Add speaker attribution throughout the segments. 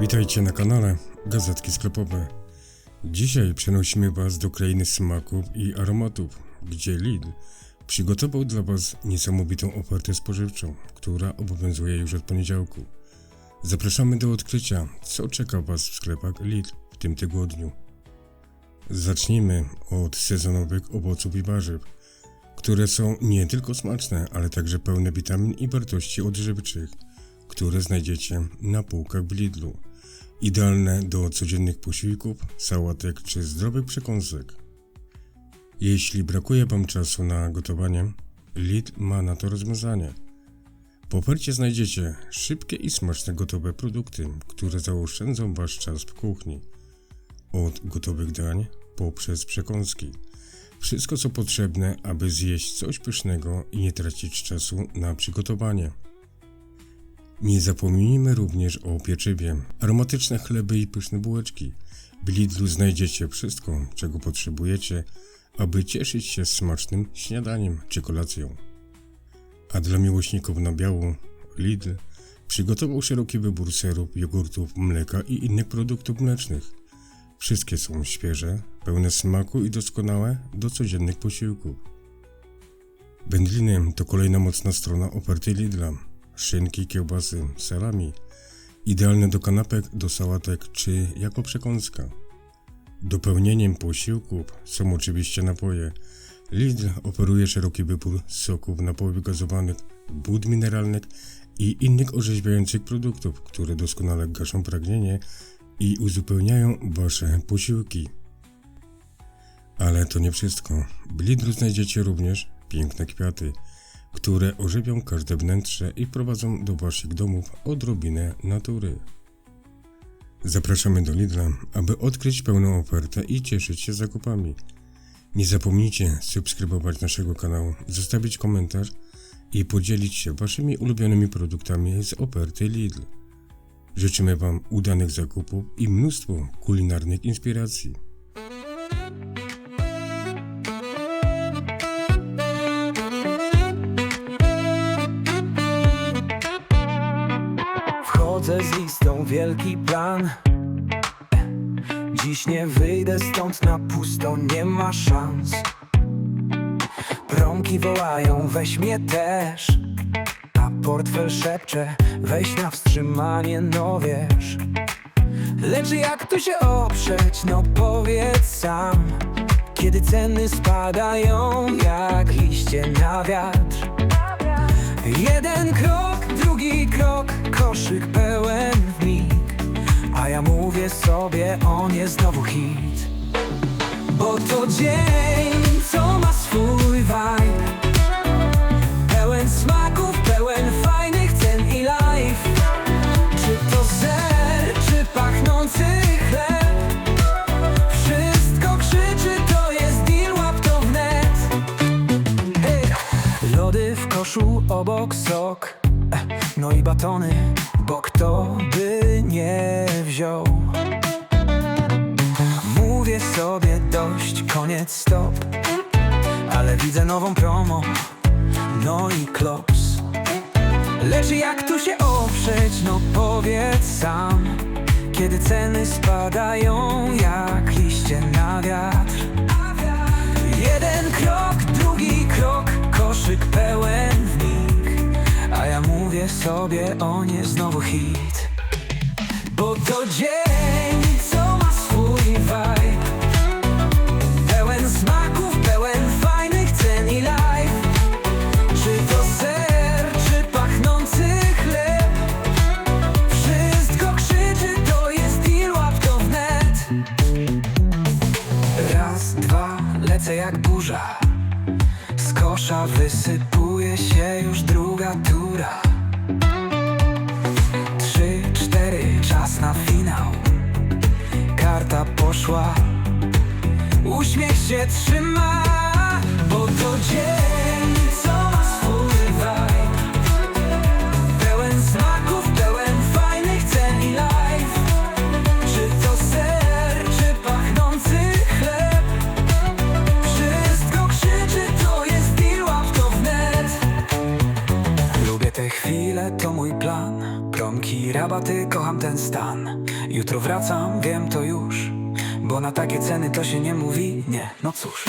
Speaker 1: Witajcie na kanale Gazetki Sklepowe. Dzisiaj przenosimy Was do krainy smaków i aromatów, gdzie Lidl przygotował dla Was niesamowitą ofertę spożywczą, która obowiązuje już od poniedziałku. Zapraszamy do odkrycia, co czeka Was w sklepach Lidl w tym tygodniu. Zacznijmy od sezonowych owoców i warzyw, które są nie tylko smaczne, ale także pełne witamin i wartości odżywczych, które znajdziecie na półkach w Lidlu. Idealne do codziennych posiłków, sałatek czy zdrowych przekąsek. Jeśli brakuje Wam czasu na gotowanie, Lidl ma na to rozwiązanie. W ofercie znajdziecie szybkie i smaczne gotowe produkty, które zaoszczędzą Wasz czas w kuchni. Od gotowych dań poprzez przekąski. Wszystko co potrzebne, aby zjeść coś pysznego i nie tracić czasu na przygotowanie. Nie zapomnijmy również o pieczywie, aromatyczne chleby i pyszne bułeczki. W Lidlu znajdziecie wszystko, czego potrzebujecie, aby cieszyć się smacznym śniadaniem czy kolacją. A dla miłośników nabiału Lidl przygotował szeroki wybór serów, jogurtów, mleka i innych produktów mlecznych. Wszystkie są świeże, pełne smaku i doskonałe do codziennych posiłków. Wędliny to kolejna mocna strona oferty Lidla. Szynki, kiełbasy, salami. Idealne do kanapek, do sałatek czy jako przekąska. Dopełnieniem posiłków są oczywiście napoje. Lidl oferuje szeroki wybór soków, napojów gazowanych, wód mineralnych i innych orzeźwiających produktów, które doskonale gaszą pragnienie i uzupełniają wasze posiłki. Ale to nie wszystko. W Lidlu znajdziecie również piękne kwiaty, które ożywią każde wnętrze i prowadzą do waszych domów odrobinę natury. Zapraszamy do Lidla, aby odkryć pełną ofertę i cieszyć się zakupami. Nie zapomnijcie subskrybować naszego kanału, zostawić komentarz i podzielić się waszymi ulubionymi produktami z oferty Lidl. Życzymy Wam udanych zakupów i mnóstwo kulinarnych inspiracji.
Speaker 2: Wchodzę z listą wielki plan. Dziś nie wyjdę stąd na pusto, nie ma szans. Promki wołają, weź mnie też. A portfel szepcze, weź na wstrzymanie, no wiesz. Lecz jak tu się oprzeć, no powiedz sam. Kiedy ceny spadają jak liście na wiatr Jeden krok, drugi krok, koszyk pełen w mig. A ja mówię sobie, on jest znowu hit. Bo to dzień, obok sok. Eh, No i batony, bo kto by nie wziął? Mówię sobie dość, koniec stop. Ale widzę nową promo No i klops. Lecz jak tu się oprzeć, no powiedz sam Kiedy ceny spadają jak liście na wiatr. Jeden krok, drugi sobie, on jest znowu hit. Bo to dzień, na finał. Karta poszła. Uśmiech się trzyma Bo to dzień, Jutro wracam, wiem to już Bo na takie ceny to się nie mówi. Nie, no cóż.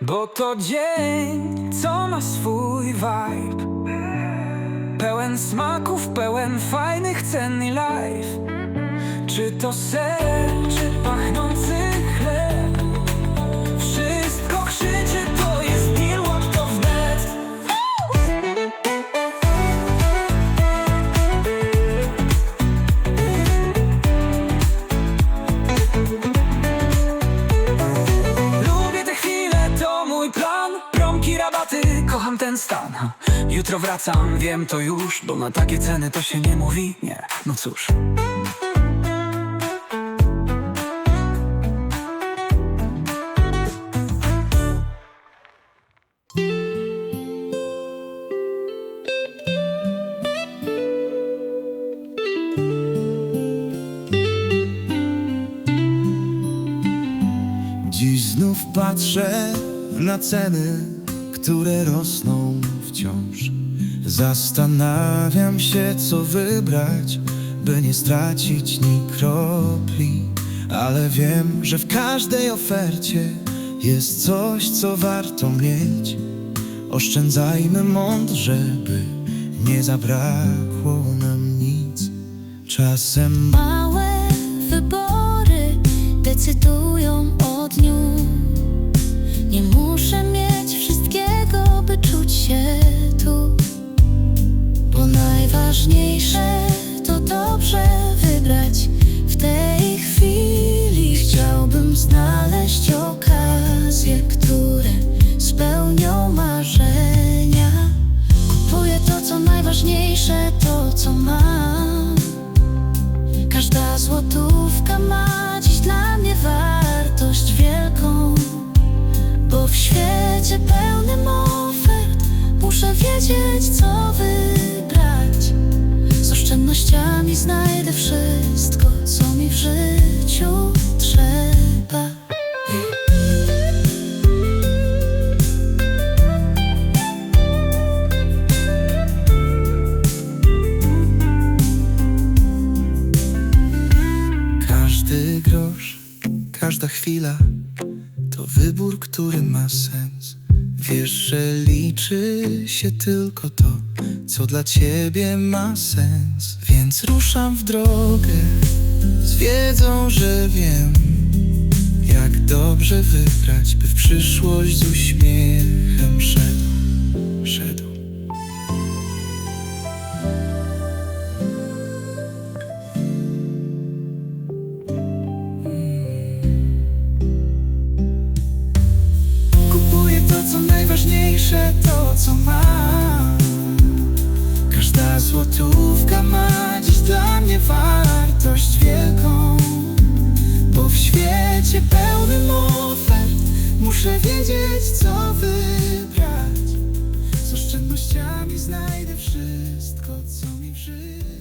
Speaker 2: Bo to dzień, co ma swój vibe. Pełen smaków, pełen fajnych cen i life. Czy to ser, czy pachnący Jutro wracam, wiem to już Bo na takie ceny to się nie mówi, nie, no cóż.
Speaker 3: Dziś znów patrzę na ceny, które rosną wciąż. Zastanawiam się, co wybrać, by nie stracić ni kropli. Ale wiem, że w każdej ofercie jest coś, co warto mieć. Oszczędzajmy mądrze, by nie zabrakło nam nic. Czasem
Speaker 4: Małe wybory decydują złotówka ma dziś dla mnie wartość wielką Bo w świecie pełnym ofert muszę wiedzieć co wybrać. Z oszczędnościami znajdę wszystko, co mi w życiu
Speaker 3: chwila to wybór, który ma sens. Wiesz, że liczy się tylko to, co dla ciebie ma sens. Więc ruszam w drogę z wiedzą, że wiem, jak dobrze wybrać, by w przyszłość z uśmiechem szedł. piszę to, co mam Każda złotówka ma dziś dla mnie wartość wielką Bo w świecie pełnym ofert Muszę wiedzieć, co wybrać. Z oszczędnościami znajdę wszystko, co mi w życiu